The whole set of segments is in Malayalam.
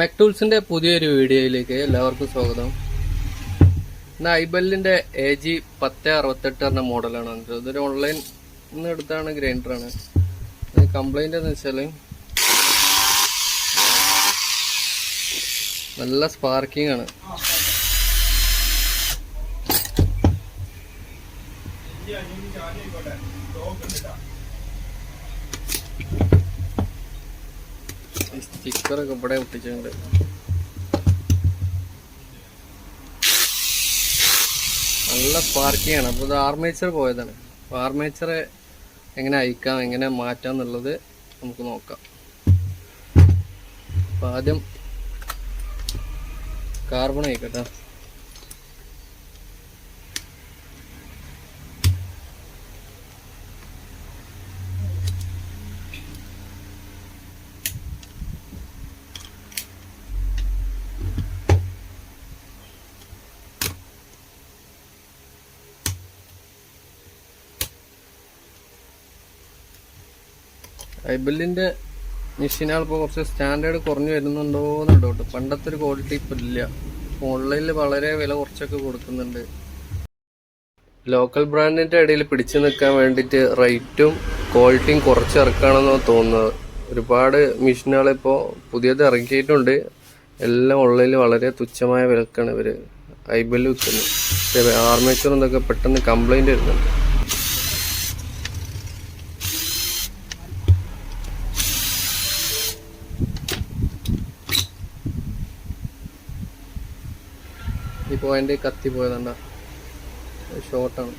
മെക്ടൂൾസിന്റെ പുതിയൊരു വീഡിയോയിലേക്ക് എല്ലാവർക്കും സ്വാഗതം. ഇന്ന് ഐബെല്ലിന്റെ എ ജി പത്ത് അറുപത്തെട്ട് എന്ന മോഡലാണ് ഇതൊരു ഓൺലൈൻ നിന്ന് എടുത്താണ് ഗ്രൈൻഡറാണ് കംപ്ലൈന്റ് എന്ന് വെച്ചാൽ നല്ല സ്പാർക്കിംഗ് ആണ്. സ്റ്റിക്കറൊക്കെ ഇവിടെ ഒട്ടിച്ചിട്ടുണ്ട്. നല്ല സ്പാർക്കിംഗ് ആണ് അപ്പോൾ ഇത് ആർമേച്ചർ പോയതാണ്. ആർമേച്ചർ എങ്ങനെ അയക്കാം എങ്ങനെ മാറ്റാം എന്നുള്ളത് നമുക്ക് നോക്കാം. അപ്പോൾ ആദ്യം കാർബൺ അയക്കട്ടെ. ഐബിളിന്റെ മെഷീനുകൾ ഇപ്പോൾ കുറച്ച് സ്റ്റാൻഡേർഡ് കുറഞ്ഞു വരുന്നുണ്ടോ എന്ന് ഡൗട്ട് പണ്ടത്തെ ഒരു ക്വാളിറ്റി ഇപ്പം ഇല്ല. ഓൺലൈനിൽ വളരെ വില കുറച്ചൊക്കെ കൊടുക്കുന്നുണ്ട്. ലോക്കൽ ബ്രാൻഡിന്റെ ഇടയിൽ പിടിച്ചു നിൽക്കാൻ വേണ്ടിയിട്ട് റേറ്റും ക്വാളിറ്റിയും കുറച്ച് തോന്നുന്നത്. ഒരുപാട് മെഷീനുകൾ ഇപ്പോൾ പുതിയത് ഇറക്കിയിട്ടുണ്ട് എല്ലാം ഓൺലൈനിൽ വളരെ തുച്ഛമായ വിലക്കാണ് ഇവർ ഐബിളിൽ വിൽക്കുന്നത്. ആർമേച്ചർ എന്നൊക്കെ പെട്ടെന്ന് കംപ്ലൈന്റ് വരുന്നുണ്ട്. പോയിന്റ് കത്തി പോയതണ്ട ഷോർട്ടാണ്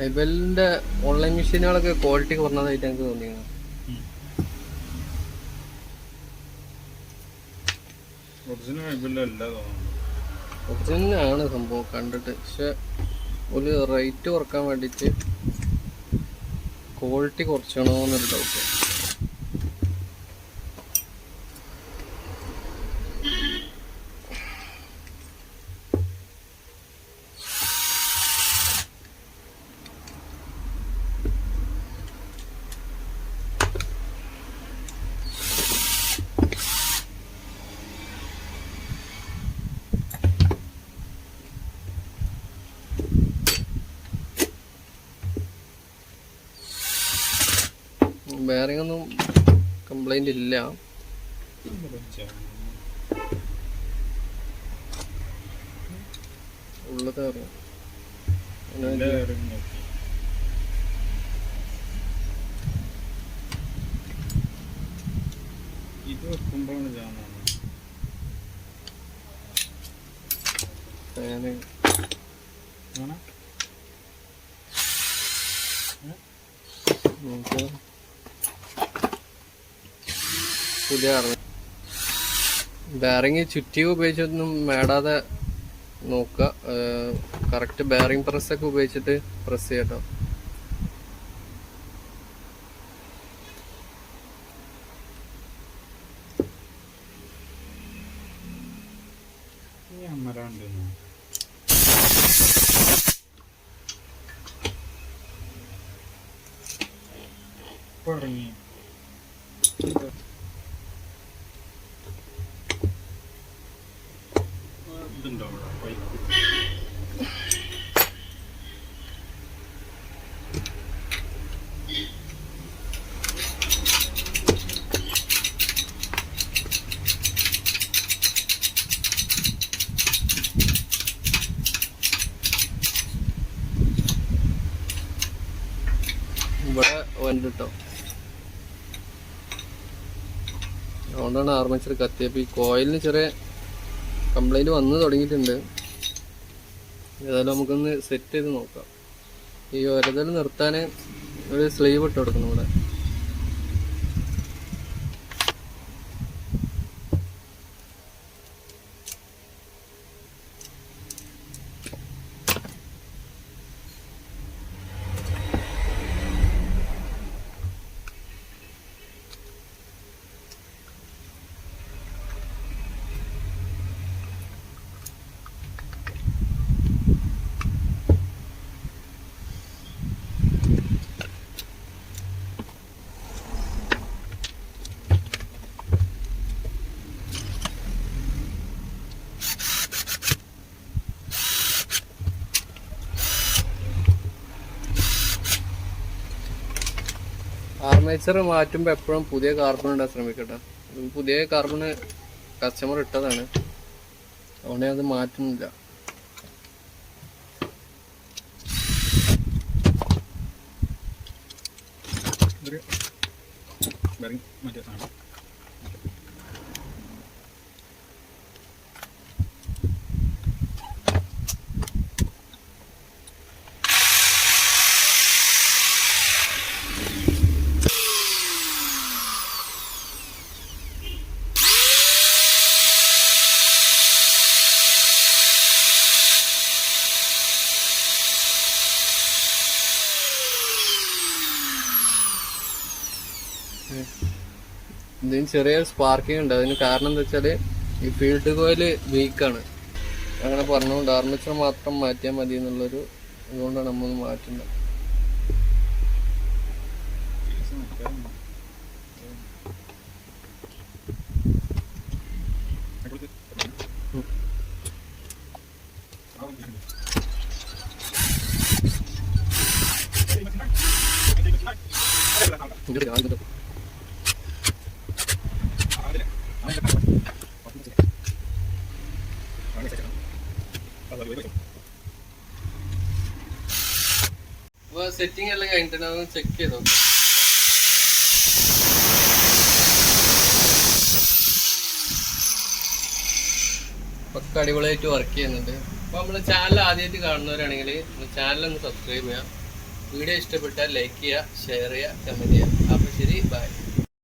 ഐബലിന്റെ ഓൺലൈൻ മെഷീനുകളൊക്കെ ക്വാളിറ്റി കുറഞ്ഞതായിട്ട് എനിക്ക് ഒറിജിനൽ ആണ് സംഭവം കണ്ടിട്ട്. പക്ഷെ ഒരു റേറ്റ് കുറയ്ക്കാൻ വേണ്ടിയിട്ട് ക്വാളിറ്റി കുറച്ചണോ എന്നൊരു ഡൗട്ട് ബെയറിംഗ് ഒന്നും കംപ്ലൈന്റ് ഇല്ല. ഉള്ളത് അറിയാം. നോക്കി. ഇത് വെക്കുമ്പോഴാണ് ജാമാണ് ഞാൻ ആണ്? നമുക്ക് ബാറിങ് ചുറ്റി ഉപയോഗിച്ചൊന്നും മേടാതെ നോക്കുക. കറക്റ്റ് ബാറിങ് പ്രസ് ഒക്കെ ഉപയോഗിച്ചിട്ട് പ്രസ് ചെയ്യട്ടോ ഈ വണ്ടി കേട്ടോ അതുകൊണ്ടാണ് ആർമേച്ചർ കത്തിയപ്പോൾ ഈ കോയിലിന് ചെറിയ കംപ്ലൈന്റ് വന്ന് തുടങ്ങിയിട്ടുണ്ട്. ഏതായാലും നമുക്കൊന്ന് സെറ്റ് ചെയ്ത് നോക്കാം. ഈ ഒരതൽ നിർത്താൻ ഒരു സ്ലീവ് ഇട്ട് കൊടുക്കണം ഇവിടെ. ആർമേച്ചർ മാറ്റുമ്പോൾ എപ്പോഴും പുതിയ കാർബൺ ഇടാൻ ശ്രമിക്കട്ടെ. പുതിയ കാർബൺ കസ്റ്റമർ ഇട്ടതാണ്. അതുകൊണ്ട് അത് മാറ്റുന്നില്ല. മറ്റേ സാധനം ഇതിന് ചെറിയ സ്പാർക്കിംഗ് ഉണ്ട്. അതിന് കാരണം എന്താ വെച്ചാൽ ഈ ഫീൽഡ് കോയിൽ വീക്കാണ് അങ്ങനെ പറഞ്ഞുകൊണ്ട് ആർമിച്ചർ മാത്രം മാറ്റിയാൽ മതി എന്നുള്ളൊരു ഇതുകൊണ്ടാണ് നമ്മൾ മാറ്റുന്നത് ഇങ്ങോട്ട് സെറ്റിംഗ് എല്ലാം കഴിഞ്ഞിട്ട് അതൊന്ന് ചെക്ക് ചെയ്തോ പക്ക അടിപൊളിയായിട്ട് വർക്ക് ചെയ്യുന്നുണ്ട്. അപ്പൊ നമ്മൾ ചാനൽ ആദ്യമായിട്ട് കാണുന്നവരാണെങ്കിൽ ചാനൽ ഒന്ന് സബ്സ്ക്രൈബ് ചെയ്യാം വീഡിയോ ഇഷ്ടപ്പെട്ടാൽ ലൈക്ക് ചെയ്യുക ഷെയർ ചെയ്യുക കമന്റ് ചെയ്യുക. അപ്പൊ ശരി ബൈ